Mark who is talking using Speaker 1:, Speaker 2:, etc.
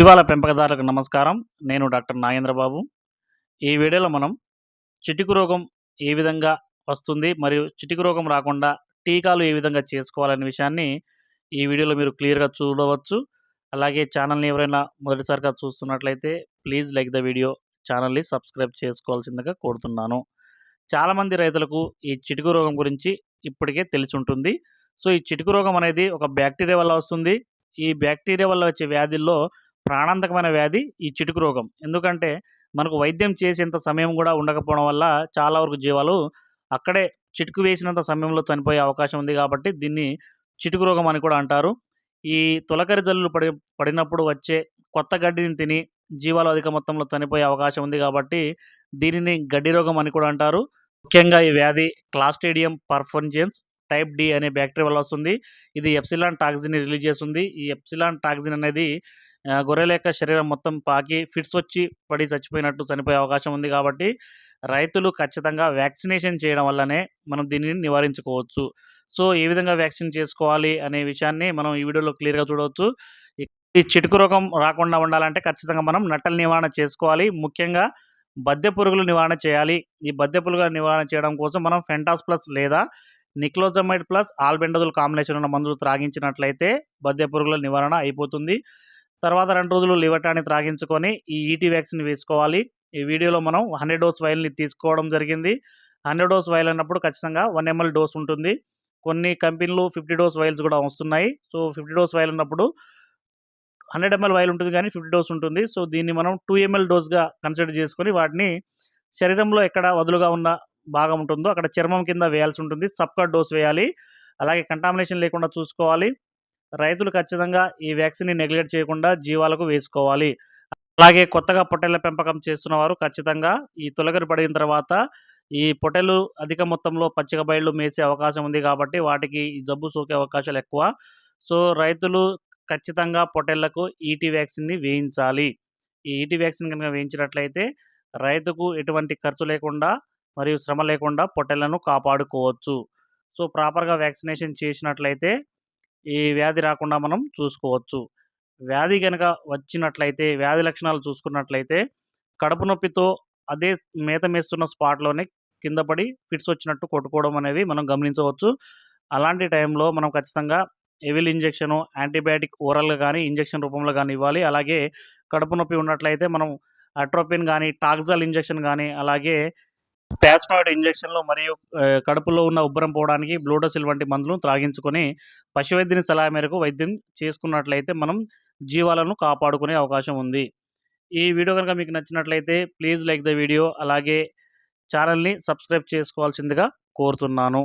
Speaker 1: జీవాల పెంపకదారులకు నమస్కారం. నేను డాక్టర్ నాగేంద్రబాబు. ఈ వీడియోలో మనం చిటికు రోగం ఏ విధంగా వస్తుంది మరియు చిటికు రోగం రాకుండా టీకాలు ఏ విధంగా చేసుకోవాలనే విషయాన్ని ఈ వీడియోలో మీరు క్లియర్గా చూడవచ్చు. అలాగే ఛానల్ని ఎవరైనా మొదటిసారిగా చూస్తున్నట్లయితే ప్లీజ్ లైక్ ద వీడియో ఛానల్ని సబ్స్క్రైబ్ చేసుకోవాల్సిందిగా కోరుతున్నాను. చాలామంది రైతులకు ఈ చిటుకు రోగం గురించి ఇప్పటికే తెలిసి ఉంటుంది. సో ఈ చిటుకు రోగం అనేది ఒక బ్యాక్టీరియా వల్ల వస్తుంది. ఈ బ్యాక్టీరియా వల్ల వచ్చే వ్యాధుల్లో ప్రాణాంతకమైన వ్యాధి ఈ చిటుకు రోగం. ఎందుకంటే మనకు వైద్యం చేసేంత సమయం కూడా ఉండకపోవడం వల్ల చాలా వరకు జీవాలు అక్కడే చిటుకు వేసినంత సమయంలో చనిపోయే అవకాశం ఉంది కాబట్టి దీన్ని చిటుకు రోగం అని కూడా అంటారు. ఈ తొలకరి జల్లులు పడి పడినప్పుడు వచ్చే కొత్త గడ్డిని తిని జీవాలు అధిక మొత్తంలో చనిపోయే అవకాశం ఉంది కాబట్టి దీనిని గడ్డి రోగం అని కూడా అంటారు. ముఖ్యంగా ఈ వ్యాధి క్లాస్టేడియం పర్ఫోన్జెన్స్ టైప్ డి అనే బ్యాక్టీరియా వల్ల వస్తుంది. ఇది ఎప్సిలాన్ టాక్సిన్ రిలీజ్ చేస్తుంది. ఈ ఎప్సిలాన్ టాక్సిన్ అనేది గొర్రెల యొక్క శరీరం మొత్తం పాకి ఫిట్స్ వచ్చి పడి చచ్చిపోయినట్టు చనిపోయే అవకాశం ఉంది కాబట్టి రైతులు ఖచ్చితంగా వ్యాక్సినేషన్ చేయడం వల్లనే మనం దీనిని నివారించుకోవచ్చు. సో ఏ విధంగా వ్యాక్సిన్ చేసుకోవాలి అనే విషయాన్ని మనం ఈ వీడియోలో క్లియర్గా చూడవచ్చు. ఈ చిటుకు రోగం రాకుండా ఉండాలంటే ఖచ్చితంగా మనం నట్టల నివారణ చేసుకోవాలి. ముఖ్యంగా బద్దె పురుగులు నివారణ చేయాలి. ఈ బద్దె పురుగుల నివారణ చేయడం కోసం మనం ఫెంటాస్ ప్లస్ లేదా నిక్లోజమైడ్ ప్లస్ ఆల్బెండజోల్ కాంబినేషన్ ఉన్న మందులు త్రాగించినట్లయితే బద్దె పురుగుల నివారణ అయిపోతుంది. తర్వాత రెండు రోజులు లివటాన్ని త్రాగించుకొని ఈ ఈటీ వ్యాక్సిన్ వేసుకోవాలి. ఈ వీడియోలో మనం హండ్రెడ్ డోస్ వైల్ని తీసుకోవడం జరిగింది. హండ్రెడ్ డోస్ వైల్ అన్నప్పుడు ఖచ్చితంగా వన్ ఎంఎల్ డోస్ ఉంటుంది. కొన్ని కంపెనీలు ఫిఫ్టీ డోస్ వైల్స్ కూడా వస్తున్నాయి. సో ఫిఫ్టీ డోస్ వైల్ ఉన్నప్పుడు హండ్రెడ్ ఎంఎల్ వైల్ ఉంటుంది కానీ ఫిఫ్టీ డోస్ ఉంటుంది. సో దీన్ని మనం టూ ఎంఎల్ డోస్గా కన్సిడర్ చేసుకొని వాటిని శరీరంలో ఎక్కడ వదులుగా ఉన్న భాగం ఉంటుందో అక్కడ చర్మం కింద వేయాల్సి ఉంటుంది. సబ్కట్ డోస్ వేయాలి. అలాగే కంటామినేషన్ లేకుండా చూసుకోవాలి. రైతులు ఖచ్చితంగా ఈ వ్యాక్సిన్ని నెగ్లెక్ట్ చేయకుండా జీవాలకు వేసుకోవాలి. అలాగే కొత్తగా పొట్టెల పెంపకం చేస్తున్న వారు ఖచ్చితంగా ఈ తొలగరి పడిన తర్వాత ఈ పొట్టెలు అధిక మొత్తంలో పచ్చిక బయళ్ళు మేసే అవకాశం ఉంది కాబట్టి వాటికి ఈ జబ్బు సోకే అవకాశాలు ఎక్కువ. సో రైతులు ఖచ్చితంగా పొట్టేళ్ళకు ఈటీ వ్యాక్సిన్ని వేయించాలి. ఈ ఈటీ వ్యాక్సిన్ కనుక వేయించినట్లయితే రైతుకు ఎటువంటి ఖర్చు లేకుండా మరియు శ్రమ లేకుండా పొట్టెలను కాపాడుకోవచ్చు. సో ప్రాపర్గా వ్యాక్సినేషన్ చేసినట్లయితే ఈ వ్యాధి రాకుండా మనం చూసుకోవచ్చు. వ్యాధి కనుక వచ్చినట్లయితే వ్యాధి లక్షణాలు చూసుకున్నట్లయితే కడుపు నొప్పితో అదే మేత మేస్తున్న స్పాట్లోనే కింద పడి ఫిట్స్ వచ్చినట్టు కొట్టుకోవడం అనేది మనం గమనించవచ్చు. అలాంటి టైంలో మనం ఖచ్చితంగా ఎవిల్ ఇంజెక్షను యాంటీబయాటిక్ ఓరల్గా కానీ ఇంజెక్షన్ రూపంలో కానీ ఇవ్వాలి. అలాగే కడుపు నొప్పి ఉన్నట్లయితే మనం అట్రోపిన్ కానీ టాక్జల్ ఇంజెక్షన్ కానీ అలాగే స్పాస్మాయిడ్ ఇంజెక్షన్లు మరియు కడుపులో ఉన్న ఉబ్బరం పోవడానికి బ్లూడోసిల్ వంటి మందులను త్రాగించుకొని పశువైద్యుని సలహా మేరకు వైద్యం చేసుకున్నట్లయితే మనం జీవాలను కాపాడుకునే అవకాశం ఉంది. ఈ వీడియో కనుక మీకు నచ్చినట్లయితే ప్లీజ్ లైక్ ద వీడియో. అలాగే ఛానల్ని సబ్స్క్రైబ్ చేసుకోవాల్సిందిగా కోరుతున్నాను.